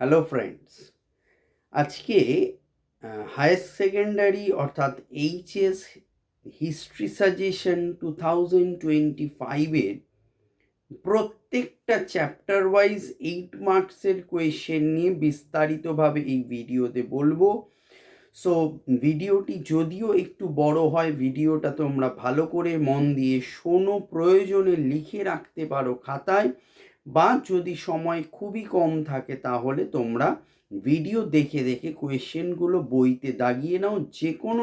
Hello friends আজকে higher secondary অর্থাৎ HS history suggestion two thousand twenty ফাইভের প্রত্যেকটা চ্যাপ্টার ওয়াইজ এইট মার্কসের কোয়েশ্চেন নিয়ে বিস্তারিতভাবে এই ভিডিওতে বলব। সো ভিডিওটি যদিও একটু বড় হয় ভিডিওটা তোমরা ভালো করে মন দিয়ে শোনো, প্রয়োজনে লিখে রাখতে পারো খাতায়। বা যদি সময় খুবই কম থাকে তাহলে তোমরা ভিডিও দেখে দেখে কোয়েশ্চেনগুলো বইতে দাগিয়ে নাও। যে কোনো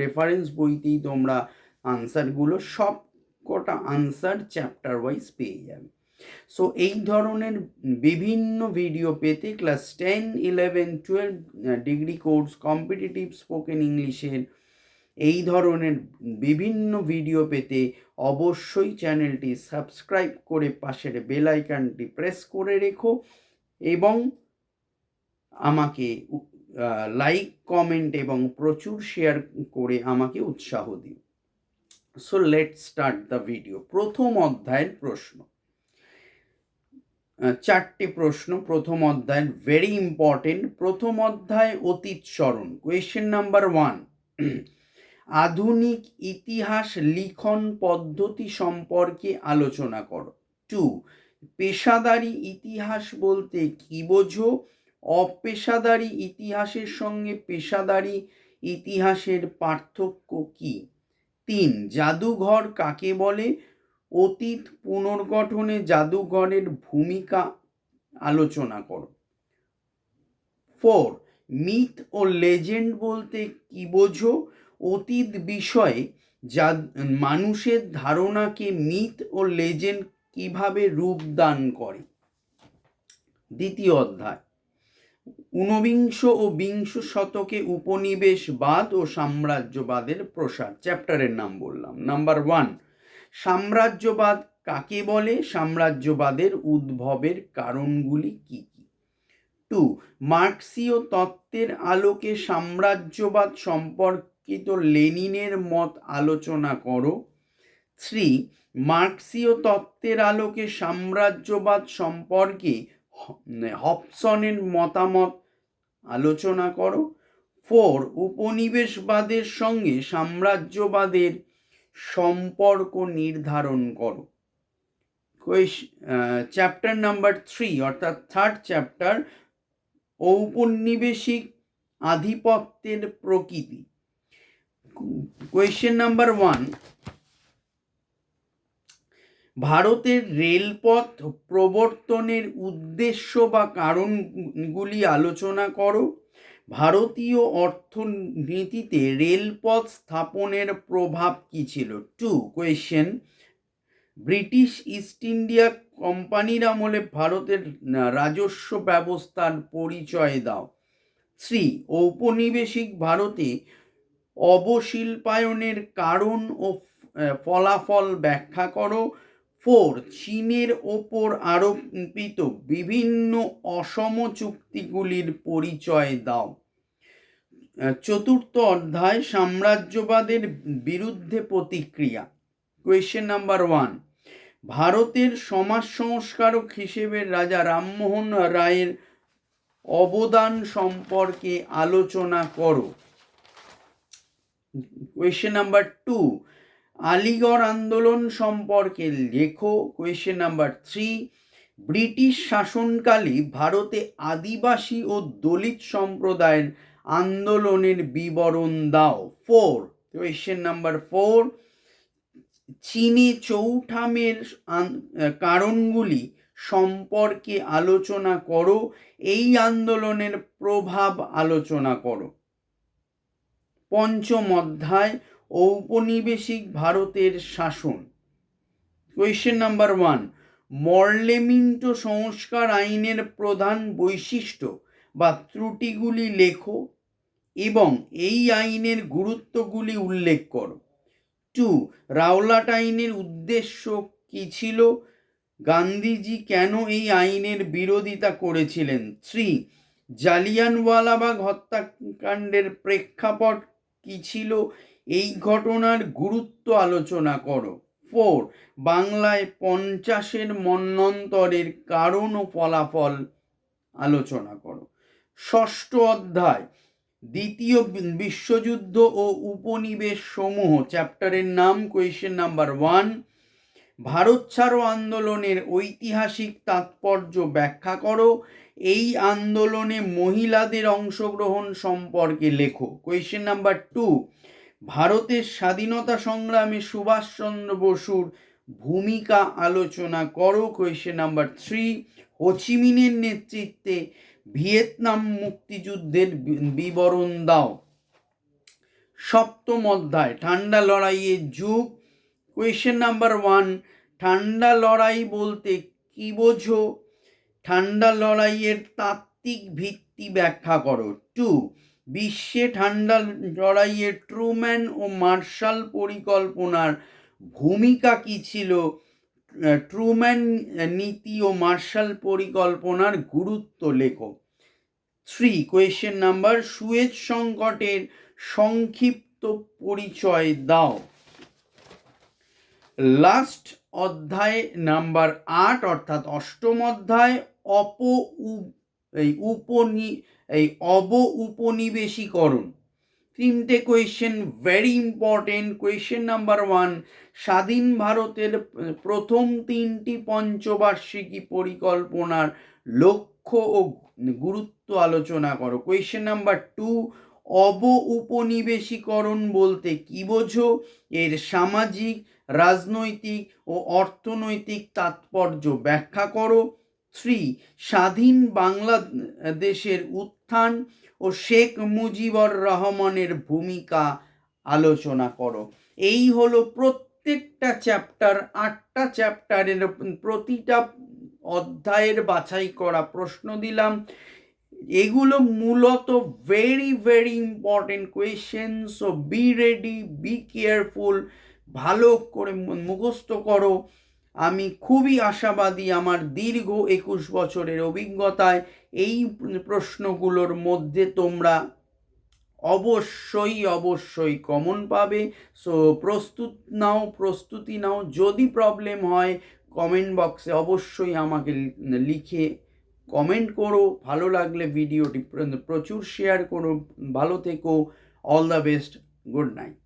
রেফারেন্স বইতেই তোমরা আনসারগুলো সব কটা আনসার চ্যাপ্টার ওয়াইজ পেয়ে যাবে। সো এই ধরনের বিভিন্ন ভিডিও পেতে class ten eleven twelve degree course competitive spoken ইংলিশের এই ধরনের বিভিন্ন ভিডিও পেতে অবশ্যই চ্যানেলটি সাবস্ক্রাইব করে পাশের বেল আইকনটি প্রেস করে রেখো এবং আমাকে লাইক, কমেন্ট এবং প্রচুর শেয়ার করে আমাকে উৎসাহ দিও। So let start the video প্রথম অধ্যায়ের প্রশ্ন। চারটে প্রশ্ন। প্রথম অধ্যায়ের ভেরি ইম্পর্টেন্ট প্রথম অধ্যায়, অতীত স্মরণ। কোয়েশ্চেন নাম্বার ওয়ান আধুনিক ইতিহাস লিখন পদ্ধতি সম্পর্কে আলোচনা করো। টু, পেশাদারি ইতিহাস বলতে কি বোঝো? অপেশাদারি ইতিহাসের সঙ্গে পেশাদারি ইতিহাসের পার্থক্য কি? তিন, জাদুঘর কাকে বলে? অতীত পুনর্গঠনে জাদুঘরের ভূমিকা আলোচনা করো। ফোর, মিথ ও লেজেন্ড বলতে কি বোঝো? অতীত বিষয়ে যা মানুষের ধারণাকে মিথ ও লেজেন্ড কীভাবে রূপদান করে। দ্বিতীয় অধ্যায়। ঊনবিংশ ও বিংশ শতকে উপনিবেশবাদ ও সাম্রাজ্যবাদের প্রসার। চ্যাপ্টারের নাম বললাম। নাম্বার ওয়ান সাম্রাজ্যবাদ কাকে বলে? সাম্রাজ্যবাদের উদ্ভবের কারণগুলি কি কি? টু মার্কসীয় তত্ত্বের আলোকে সাম্রাজ্যবাদ সম্পর্কিত লেনিনের মত আলোচনা করো। থ্রি, মার্কসীয় তত্ত্বের আলোকে সাম্রাজ্যবাদ সম্পর্কে হপসনের মতামত আলোচনা করো। ফোর, উপনিবেশবাদের সঙ্গে সাম্রাজ্যবাদের সম্পর্ক নির্ধারণ করো। চ্যাপ্টার নাম্বার থ্রি, অর্থাৎ থার্ড চ্যাপ্টার, ঔপনিবেশিক আধিপত্যের প্রকৃতি। কোয়েশ্চেন নাম্বার ওয়ান ভারতের রেলপথ প্রবর্তনের উদ্দেশ্য বা কারণগুলি আলোচনা করো। ভারতীয় অর্থনীতিতে রেলপথ স্থাপনের প্রভাব কী ছিল? Two question British East India কোম্পানির আমলে ভারতের রাজস্ব ব্যবস্থার পরিচয় দাও। থ্রি ঔপনিবেশিক ভারতে অবশিল্পায়নের কারণ ও ফলাফল ব্যাখ্যা করো। ফোর, চীনের ওপর আরোপিত বিভিন্ন অসম চুক্তিগুলির পরিচয় দাও। চতুর্থ অধ্যায়, সাম্রাজ্যবাদের বিরুদ্ধে প্রতিক্রিয়া। কোয়েশ্চেন নাম্বার ওয়ান ভারতের সমাজ সংস্কারক হিসেবে রাজা রামমোহন রায়ের অবদান সম্পর্কে আলোচনা করো। কোয়েশ্চেন নাম্বার টু আলিগড় আন্দোলন সম্পর্কে লেখো। কোয়েশ্চেন নাম্বার থ্রি ব্রিটিশ শাসনকালে ভারতে আদিবাসী ও দলিত সম্প্রদায়ের আন্দোলনের বিবরণ দাও। ফোর কোয়েশ্চেন নাম্বার ফোর চীনে চৌঠামের কারণগুলি সম্পর্কে আলোচনা করো। এই আন্দোলনের প্রভাব আলোচনা করো। পঞ্চম অধ্যায়, ঔপনিবেশিক ভারতের শাসন। কোয়েশ্চেন নাম্বার ওয়ান মর্লেমিন্টো সংস্কার আইনের প্রধান বৈশিষ্ট্য বা ত্রুটিগুলি লেখো এবং এই আইনের গুরুত্বগুলি উল্লেখ করো। টু রাওলাট আইনের উদ্দেশ্য কী ছিল? গান্ধীজি কেন এই আইনের বিরোধিতা করেছিলেন? থ্রি জালিয়ানওয়ালাবাগ হত্যাকাণ্ডের প্রেক্ষাপট কী ছিল? এই ঘটনার গুরুত্ব আলোচনা করো। ফোর, বাংলায় পঞ্চাশের মন্বন্তরের কারণ ও ফলাফল আলোচনা করো। ষষ্ঠ অধ্যায়, দ্বিতীয় বিশ্বযুদ্ধ ও উপনিবেশ সমূহ, চ্যাপ্টারের নাম, কোয়েশ্চেন নাম্বার ওয়ান ভারত ছাড়ো আন্দোলনের ঐতিহাসিক তাৎপর্য ব্যাখ্যা করো। এই আন্দোলনে মহিলাদের অংশগ্রহণ সম্পর্কে লেখো। কোয়েশ্চেন নাম্বার টু ভারতের স্বাধীনতা সংগ্রামে সুভাষচন্দ্র বসুর ভূমিকা আলোচনা করো। কোয়েশ্চেন নাম্বার থ্রি হোচিমিনের নেতৃত্বে ভিয়েতনাম মুক্তিযুদ্ধের বিবরণ দাও। সপ্তম অধ্যায়, ঠান্ডা লড়াইয়ের যুগ। কোয়েশ্চেন নাম্বার ওয়ান ঠান্ডা লড়াই বলতে কি বোঝো? ঠান্ডা লড়াইয়ের তাত্ত্বিক ভিত্তি ব্যাখ্যা করো। টু বিশ্বে ঠান্ডা লড়াইয়ের ট্রুম্যান ও মার্শাল পরিকল্পনার ভূমিকা কি ছিল? ট্রুম্যান নীতি ও মার্শাল পরিকল্পনার গুরুত্ব লেখো। থ্রি কোয়েশ্চেন নাম্বার সুয়েজ সংকটের সংক্ষিপ্ত পরিচয় দাও। লাস্ট অধ্যায় নাম্বার আট, অর্থাৎ অষ্টম অধ্যায়, অপ এই উপনি, এই অব উপনিবেশীকরণ। তিনটে question very important question number one স্বাধীন ভারতের প্রথম তিনটি পঞ্চবার্ষিকী পরিকল্পনার লক্ষ্য ও গুরুত্ব আলোচনা করো। কোয়েশ্চেন নাম্বার টু অব উপনিবেশীকরণ বলতে কি বোঝো? এর সামাজিক, রাজনৈতিক ও অর্থনৈতিক তাৎপর্য ব্যাখ্যা করো। থ্রি, স্বাধীন বাংলাদেশের উত্থান ও শেখ মুজিবুর রহমানের ভূমিকা আলোচনা করো। এই হলো প্রত্যেকটা চ্যাপ্টার, আটটা চ্যাপ্টারের প্রতিটা অধ্যায়ের বাছাই করা প্রশ্ন দিলাম। এগুলো মূলত very very important question so be ready be careful ভালো করে মুখস্থ করো। আমি খুবই আশাবাদী আমার দীর্ঘ একুশ বছরের অভিজ্ঞতায় এই প্রশ্নগুলোর মধ্যে তোমরা অবশ্যই অবশ্যই কমন পাবে। সো প্রস্তুত নাও, প্রস্তুতি নাও। যদি প্রবলেম হয় কমেন্ট বক্সে অবশ্যই আমাকে লিখে কমেন্ট করো, ভালো লাগলে ভিডিওটি প্র- প্রচুর শেয়ার করো, ভালো থেকো all the best good night